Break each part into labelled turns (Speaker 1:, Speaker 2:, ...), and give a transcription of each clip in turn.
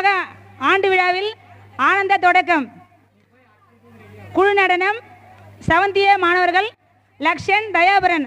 Speaker 1: உலக ஆண்டு விழாவில் ஆனந்த தொடக்கம். குழு நடனம் செவந்திய மாணவர்கள் லக்ஷன் தயாபரன்.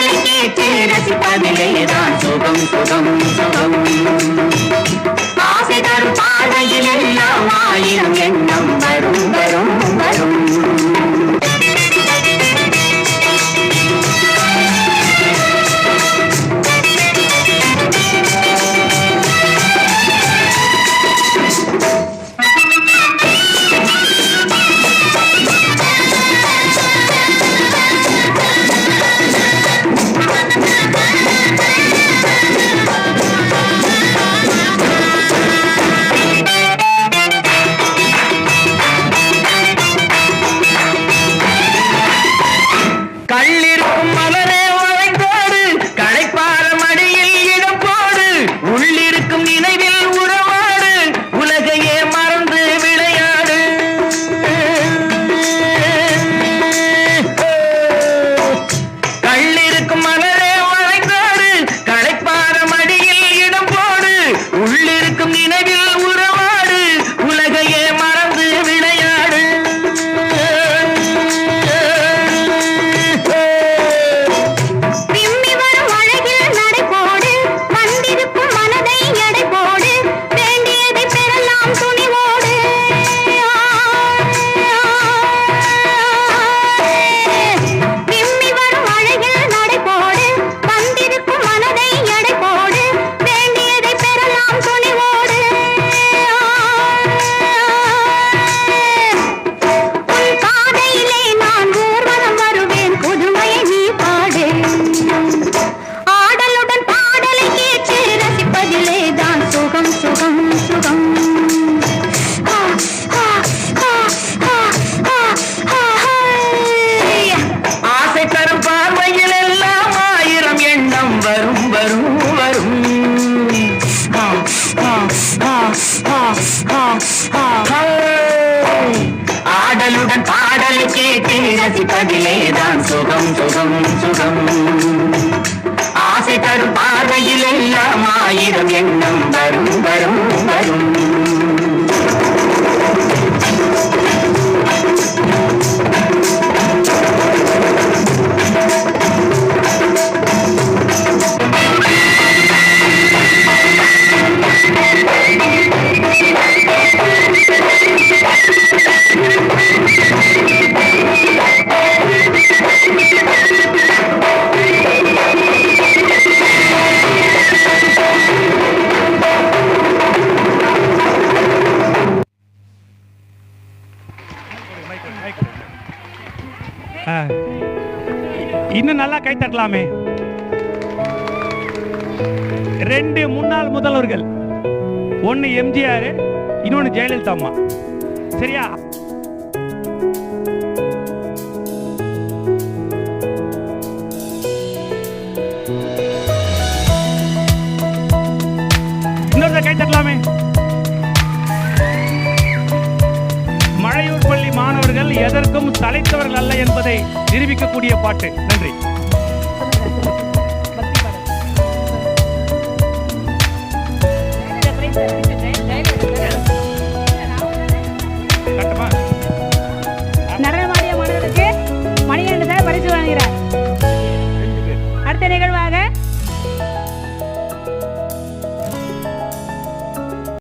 Speaker 2: பாடலை கேட்டு ரசிப்பதிலே தான் சுகம் சுகம் சுகம். ஆசை தரும் பாதையில் எல்லாம் ஆயிரம் எண்ணம் வரும் வரும் வரும்.
Speaker 3: ఆడలుడన్ పాడలు చేతి రసి కదిలేదాం సుఖం సుఖం
Speaker 4: సుఖం. இன்னும் நல்லா கை தட்டலாமே. ரெண்டு முன்னாள் முதல்வர்கள். ஒன்னு எம்ஜிஆர் இன்னொன்னு ஜெயலலிதா அம்மா சரியா? எதற்கும் தலைத்தவர்கள் அல்ல என்பதை நிரூபிக்கக்கூடிய பாட்டு. நன்றி.